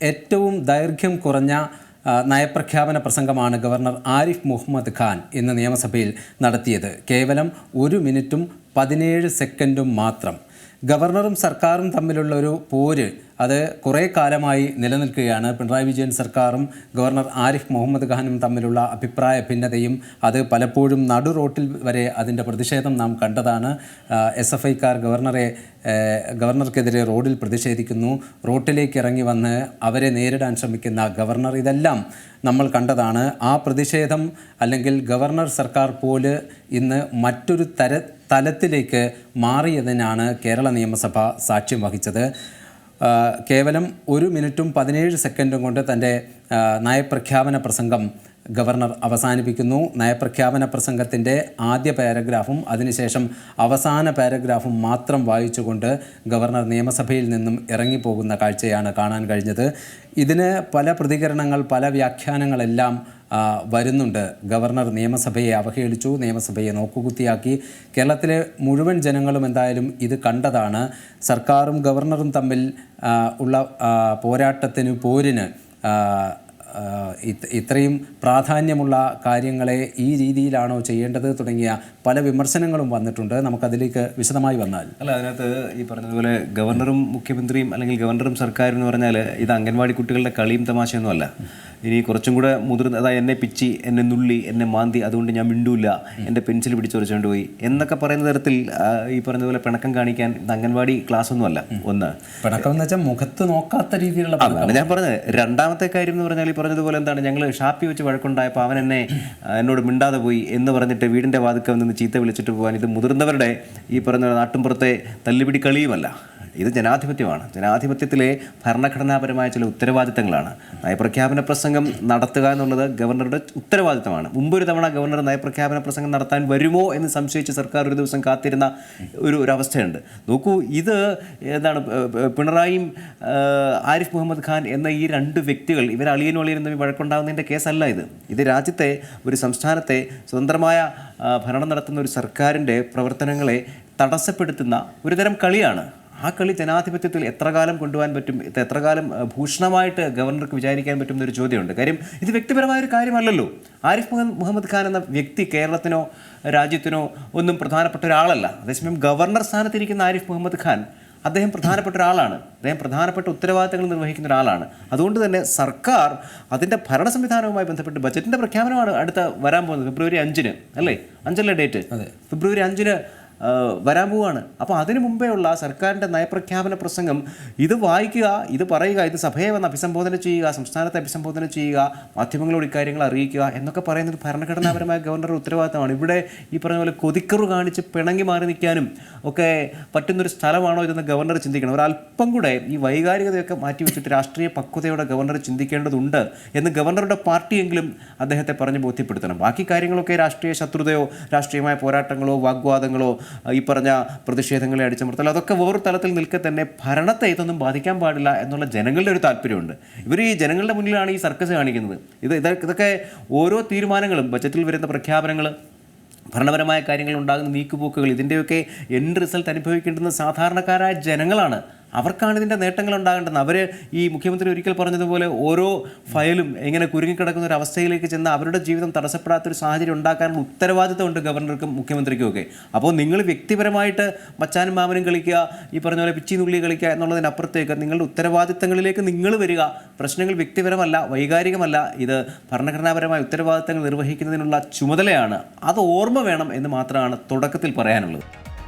ഏറ്റവും ദൈർഘ്യം കുറഞ്ഞ നയപ്രഖ്യാപന പ്രസംഗമാണ് ഗവർണർ ആരിഫ് മുഹമ്മദ് ഖാൻ ഇന്ന് നിയമസഭയിൽ നടത്തിയത്. കേവലം ഒരു മിനിറ്റും പതിനേഴ് സെക്കൻഡും മാത്രം. ഗവർണറും സർക്കാരും തമ്മിലുള്ള ഒരു പോര് അത് കുറേ കാലമായി നിലനിൽക്കുകയാണ്. പിണറായി വിജയൻ സർക്കാരും ഗവർണർ ആരിഫ് മുഹമ്മദ് ഖാനും തമ്മിലുള്ള അഭിപ്രായ ഭിന്നതയും അത് പലപ്പോഴും നടു റോട്ടിൽ വരെ അതിന്റെ പ്രതിഷേധം നാം കണ്ടതാണ്. എസ് എഫ് ഐക്കാർ ഗവർണറെ ഗവർണർക്കെതിരെ റോഡിൽ പ്രതിഷേധിക്കുന്നു. റോട്ടിലേക്ക് ഇറങ്ങി വന്ന് അവരെ നേരിടാൻ ശ്രമിക്കുന്ന ഗവർണർ ഇതെല്ലാം നമ്മൾ കണ്ടതാണ്. ആ പ്രതിഷേധം അല്ലെങ്കിൽ ഗവർണർ സർക്കാർ പോൽ ഇന്ന് മറ്റൊരു തര തലത്തിലേക്ക് മാറിയതിനാണ് കേരള നിയമസഭ സാക്ഷ്യം വഹിച്ചത്. കേവലം ഒരു മിനിറ്റും പതിനേഴ് സെക്കൻഡും കൊണ്ട് തന്റെ നയപ്രഖ്യാപന പ്രസംഗം ഗവർണർ അവസാനിപ്പിക്കുന്നു. നയപ്രഖ്യാപന പ്രസംഗത്തിന്റെ ആദ്യ പാരഗ്രാഫും അതിനുശേഷം അവസാന പാരഗ്രാഫും മാത്രം വായിച്ചുകൊണ്ട് ഗവർണർ നിയമസഭയിൽ നിന്നും ഇറങ്ങിപ്പോകുന്ന കാഴ്ചയാണ് കാണാൻ കഴിഞ്ഞത്. ഇതിന് പല പ്രതികരണങ്ങൾ പല വ്യാഖ്യാനങ്ങളെല്ലാം വരുന്നുണ്ട്. ഗവർണർ നിയമസഭയെ അവഹേളിച്ചു. നിയമസഭയെ നോക്കുകുത്തിയാക്കി. കേരളത്തിലെ മുഴുവൻ ജനങ്ങളും എന്തായാലും ഇത് കണ്ടതാണ്. സർക്കാരും ഗവർണറും തമ്മിൽ ഉള്ള പോരാട്ടത്തിന് പോരിന് ഇത്രയും പ്രാധാന്യമുള്ള കാര്യങ്ങളെ ഈ രീതിയിലാണോ ചെയ്യേണ്ടത് തുടങ്ങിയ പല വിമർശനങ്ങളും വന്നിട്ടുണ്ട്. നമുക്കതിലേക്ക് വിശദമായി വന്നാൽ. അല്ല അതിനകത്ത് ഈ പറഞ്ഞതുപോലെ ഗവർണറും മുഖ്യമന്ത്രിയും അല്ലെങ്കിൽ ഗവർണറും സർക്കാരും എന്ന് പറഞ്ഞാൽ ഇത് അംഗൻവാടി കുട്ടികളുടെ കളിയും തമാശയൊന്നും അല്ല. ഇനി കുറച്ചും കൂടെ മുതിർന്ന അതായത് എന്നെ പിച്ചി എന്നെ നുള്ളി എന്നെ മാന്തി അതുകൊണ്ട് ഞാൻ മിണ്ടൂല എന്റെ പെൻസിൽ പിടിച്ചുറച്ചുകൊണ്ട് പോയി എന്നൊക്കെ പറയുന്ന തരത്തിൽ ഈ പറഞ്ഞതുപോലെ പിണക്കം കാണിക്കാൻ ഇത് അംഗൻവാടി ക്ലാസ് ഒന്നുമല്ല ഒന്ന് പിണക്കം എന്ന് വെച്ചാൽ മുഖത്ത് നോക്കാത്ത രീതിയിലുള്ള അതാണ് ഞാൻ പറഞ്ഞത്. രണ്ടാമത്തെ കാര്യം എന്ന് പറഞ്ഞാൽ ഈ പറഞ്ഞതുപോലെ എന്താണ്? ഞങ്ങൾ ഷാപ്പി വെച്ച് വഴക്കുണ്ടായപ്പോൾ അവൻ എന്നെ എന്നോട് മിണ്ടാതെ പോയി എന്ന് പറഞ്ഞിട്ട് വീടിന്റെ വാതുക്കൽ നിന്ന് ചീത്ത വിളിച്ചിട്ട് പോകാൻ ഇത് മുതിർന്നവരുടെ ഈ പറഞ്ഞ നാട്ടിൻപുറത്തെ തല്ലുപിടി കളിയുമല്ല. ഇത് ജനാധിപത്യമാണ്. ജനാധിപത്യത്തിലെ ഭരണഘടനാപരമായ ചില ഉത്തരവാദിത്തങ്ങളാണ്. നയപ്രഖ്യാപന പ്രസംഗം നടത്തുക എന്നുള്ളത് ഗവർണറുടെ ഉത്തരവാദിത്തമാണ്. മുമ്പൊരു തവണ ഗവർണർ നയപ്രഖ്യാപന പ്രസംഗം നടത്താൻ വരുമോ എന്ന് സംശയിച്ച് സർക്കാർ ഒരു ദിവസം കാത്തിരുന്ന ഒരു ഒരു അവസ്ഥയുണ്ട്. നോക്കൂ ഇത് എന്താണ് പിണറായിയും ആരിഫ് മുഹമ്മദ് ഖാൻ എന്ന ഈ രണ്ട് വ്യക്തികൾ ഇവർ അളിയനും അളിയനും തമ്മിൽ വഴക്കുണ്ടാകുന്നതിന്റെ കേസല്ല ഇത്. ഇത് രാജ്യത്തെ ഒരു സംസ്ഥാനത്തെ സ്വതന്ത്രമായ ഭരണം നടത്തുന്ന ഒരു സർക്കാരിന്റെ പ്രവർത്തനങ്ങളെ തടസ്സപ്പെടുത്തുന്ന ഒരുതരം കളിയാണ്. ആ കളി ജനാധിപത്യത്തിൽ എത്ര കാലം കൊണ്ടുപോകാൻ പറ്റും? എത്ര കാലം ഭൂഷണമായിട്ട് ഗവർണർക്ക് വിചാരിക്കാൻ പറ്റും എന്നൊരു ചോദ്യമുണ്ട്. കാര്യം ഇത് വ്യക്തിപരമായ ഒരു കാര്യമല്ലല്ലോ. ആരിഫ് മുഹ- മുഹമ്മദ് ഖാൻ എന്ന വ്യക്തി കേരളത്തിനോ രാജ്യത്തിനോ ഒന്നും പ്രധാനപ്പെട്ട ഒരാളല്ല. അതേസമയം ഗവർണർ സ്ഥാനത്തിരിക്കുന്ന ആരിഫ് മുഹമ്മദ് ഖാൻ അദ്ദേഹം പ്രധാനപ്പെട്ട ഒരാളാണ്. അദ്ദേഹം പ്രധാനപ്പെട്ട ഉത്തരവാദിത്തങ്ങൾ നിർവഹിക്കുന്ന ഒരാളാണ്. അതുകൊണ്ട് തന്നെ സർക്കാർ അതിന്റെ ഭരണ സംവിധാനവുമായി ബന്ധപ്പെട്ട് ബജറ്റിന്റെ പ്രഖ്യാപനമാണ് അടുത്ത വരാൻ പോകുന്നത്. ഫെബ്രുവരി അഞ്ചിന് അല്ലേ? അഞ്ചല്ലേ ഡേറ്റ്? ഫെബ്രുവരി അഞ്ചിന് വരാൻ പോവുകയാണ് അപ്പോൾ അതിനു മുമ്പേ ഉള്ള സർക്കാരിന്റെ നയപ്രഖ്യാപന പ്രസംഗം ഇത് വായിക്കുക ഇത് പറയുക ഇത് സഭയെ വന്ന് അഭിസംബോധന ചെയ്യുക സംസ്ഥാനത്തെ അഭിസംബോധന ചെയ്യുക മാധ്യമങ്ങളോട് ഇക്കാര്യങ്ങൾ അറിയിക്കുക എന്നൊക്കെ പറയുന്നത് ഭരണഘടനാപരമായ ഗവർണറുടെ ഉത്തരവാദിത്തമാണ്. ഇവിടെ ഈ പറഞ്ഞ പോലെ കൊതിക്കറു കാണിച്ച് പിണങ്ങി മാറി നിൽക്കാനും ഒക്കെ പറ്റുന്നൊരു സ്ഥലമാണോ ഇതെന്ന് ഗവർണർ ചിന്തിക്കണം. ഒരല്പം കൂടെ ഈ വൈകാരികതയൊക്കെ മാറ്റി വെച്ചിട്ട് രാഷ്ട്രീയ പക്വതയോടെ ഗവർണർ ചിന്തിക്കേണ്ടതുണ്ട് എന്ന് ഗവർണറുടെ പാർട്ടിയെങ്കിലും അദ്ദേഹത്തെ പറഞ്ഞ് ബോധ്യപ്പെടുത്തണം. ബാക്കി കാര്യങ്ങളൊക്കെ രാഷ്ട്രീയ ശത്രുതയോ രാഷ്ട്രീയമായ പോരാട്ടങ്ങളോ വാഗ്വാദങ്ങളോ ഈ പറഞ്ഞ പ്രതിഷേധങ്ങളെ അടിച്ചമർത്തൽ അതൊക്കെ വേറൊരു തലത്തിൽ നിൽക്കെ തന്നെ ഭരണത്തെ ഇതൊന്നും ബാധിക്കാൻ പാടില്ല എന്നുള്ള ജനങ്ങളുടെ ഒരു താല്പര്യമുണ്ട്. ഇവർ ഈ ജനങ്ങളുടെ മുന്നിലാണ് ഈ സർക്കസ് കാണിക്കുന്നത്. ഇത് ഇത് ഇതൊക്കെ ഓരോ തീരുമാനങ്ങളും ബജറ്റിൽ വരുന്ന പ്രഖ്യാപനങ്ങൾ ഭരണപരമായ കാര്യങ്ങൾ ഉണ്ടാകുന്ന നീക്കുപോക്കുകൾ ഇതിന്റെയൊക്കെ എൻഡ് റിസൾട്ട് അനുഭവിക്കേണ്ടുന്ന സാധാരണക്കാരായ ജനങ്ങളാണ് അവർക്കാണ് ഇതിന്റെ നേട്ടങ്ങൾ ഉണ്ടാകേണ്ടത് അവർ ഈ മുഖ്യമന്ത്രി ഒരിക്കൽ പറഞ്ഞതുപോലെ ഓരോ ഫയലും ഇങ്ങനെ കുരുങ്ങിക്കിടക്കുന്ന ഒരു അവസ്ഥയിലേക്ക് ചെന്ന് അവരുടെ ജീവിതം തടസ്സപ്പെടാത്തൊരു സാഹചര്യം ഉണ്ടാക്കാനുള്ള ഉത്തരവാദിത്തമുണ്ട് ഗവർണർക്കും മുഖ്യമന്ത്രിക്കും ഒക്കെ. അപ്പോൾ നിങ്ങൾ വ്യക്തിപരമായിട്ട് മച്ചാനും മാമനും കളിക്കുക ഈ പറഞ്ഞ പോലെ പിച്ചി നുള്ളി കളിക്കുക എന്നുള്ളതിനപ്പുറത്തേക്ക് നിങ്ങളുടെ ഉത്തരവാദിത്തങ്ങളിലേക്ക് നിങ്ങൾ വരിക. പ്രശ്നങ്ങൾ വ്യക്തിപരമല്ല വൈകാരികമല്ല. ഇത് ഭരണഘടനാപരമായ ഉത്തരവാദിത്തങ്ങൾ നിർവഹിക്കുന്നതിനുള്ള ചുമതലയാണ്. അത് ഓർമ്മ വേണം എന്ന് മാത്രമാണ് തുടക്കത്തിൽ പറയാനുള്ളത്.